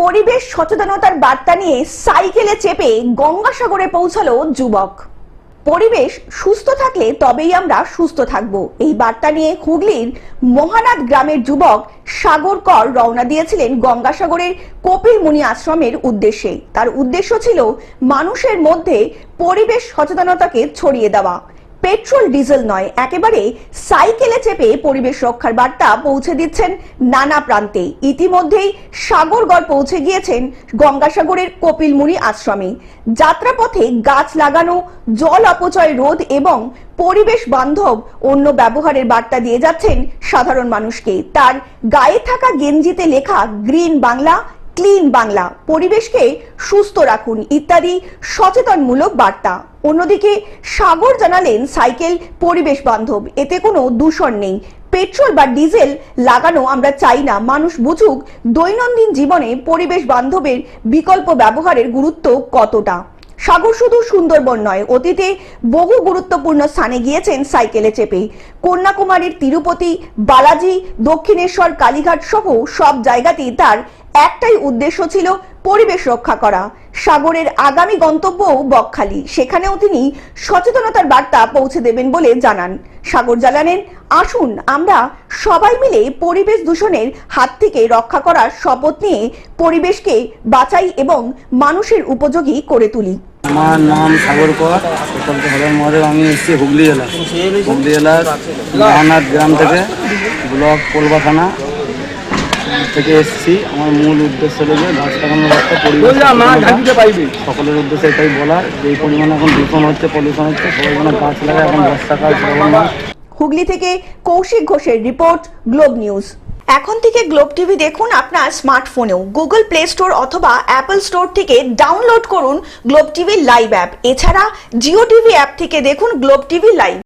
পরিবেশ সচেতনতার বার্তা নিয়ে সাইকেলে চেপে গঙ্গাসাগরে পৌঁছালো যুবক। পরিবেশ সুস্থ থাকলে তবেই আমরা সুস্থ থাকব। এই বার্তা নিয়ে হুগলির মহানাদ গ্রামের যুবক সাগর কর রওনা দিয়েছিলেন গঙ্গাসাগরের কপিল মুনি আশ্রমের উদ্দেশ্যে। তার উদ্দেশ্য ছিল মানুষের মধ্যে পরিবেশ সচেতনতাকে ছড়িয়ে দেওয়া। পেট্রোল, ডিজেল নয়, একেবারে সাইকেলে চেপে পরিবেশ রক্ষার বার্তা পৌঁছে দিচ্ছেন নানা প্রান্তে। ইতিমধ্যেই সাগরগড় পৌঁছে গিয়েছেন গঙ্গাসাগরের কপিলমুনি আশ্রমে। যাত্রাপথে গাছ লাগানো, জল অপচয় রোধ এবং পরিবেশ বান্ধব অন্য ব্যবহারের বার্তা দিয়ে যাচ্ছেন সাধারণ মানুষকে। তার গায়ে থাকা গেঞ্জিতে লেখা গ্রিন বাংলা ক্লিন বাংলা। পরিবেশকে সুস্থ রাখুন ইত্যাদি সচেতনমূলক বার্তা। অন্যদিকে সাগর জানালেন সাইকেল পরিবেশ বান্ধব, এতে কোনো দূষণ নেই। পেট্রোল বা ডিজেল লাগানো আমরা চাই না। মানুষ বুঝুক দৈনন্দিন জীবনে পরিবেশ বান্ধবের বিকল্প ব্যবহারের গুরুত্ব কতটা। সাগর শুধু সুন্দরবন নয়, অতীতে বহু গুরুত্বপূর্ণ স্থানে গিয়েছেন সাইকেলে চেপে। কন্যাকুমারীর তিরুপতি, বালাজি, দক্ষিণেশ্বর, কালীঘাট সহ সব জায়গাতেই তার একটাই উদ্দেশ্য ছিল পরিবেশ রক্ষা করা। সাগরের আগামী গন্তব্যও বকখালি। সেখানেও তিনি সচেতনতার বার্তা পৌঁছে দেবেন বলে জানান। সাগর জানালেন আসুন আমরা সবাই মিলে পরিবেশ দূষণের হাত থেকে রক্ষা করার শপথ নিয়ে পরিবেশকে বাঁচাই এবং মানুষের উপযোগী করে তুলি। আমার নাম সাগর কর প্রকল্প হলের মহাদেব, আমি এসেছি হুগলি জেলা। হুগলি জেলার গ্রাম থেকে, ব্লক কোলবা থানা। থেকে এসেছি। আমার মূল উদ্দেশ্য হলো যে গাছ লাগানোর একটা পরিবেশ সকলের উদ্দেশ্যে এটাই বলা যে এই পরিমাণে এখন দূষণ হচ্ছে পলিউশন হচ্ছে সবাই যেন গাছ লাগায় এখন বর্ষাকাল শ্রাবণ মাস হুগলি থেকে কৌশিক ঘোষের রিপোর্ট গ্লোব নিউজ। এখন থেকে গ্লোব টিভি দেখুন আপনার স্মার্টফোনেও। গুগল প্লে স্টোর অথবা অ্যাপল স্টোর থেকে ডাউনলোড করুন গ্লোব টিভি লাইভ অ্যাপ। এছাড়া জিও টিভি অ্যাপ থেকে দেখুন গ্লোব টিভি লাইভ।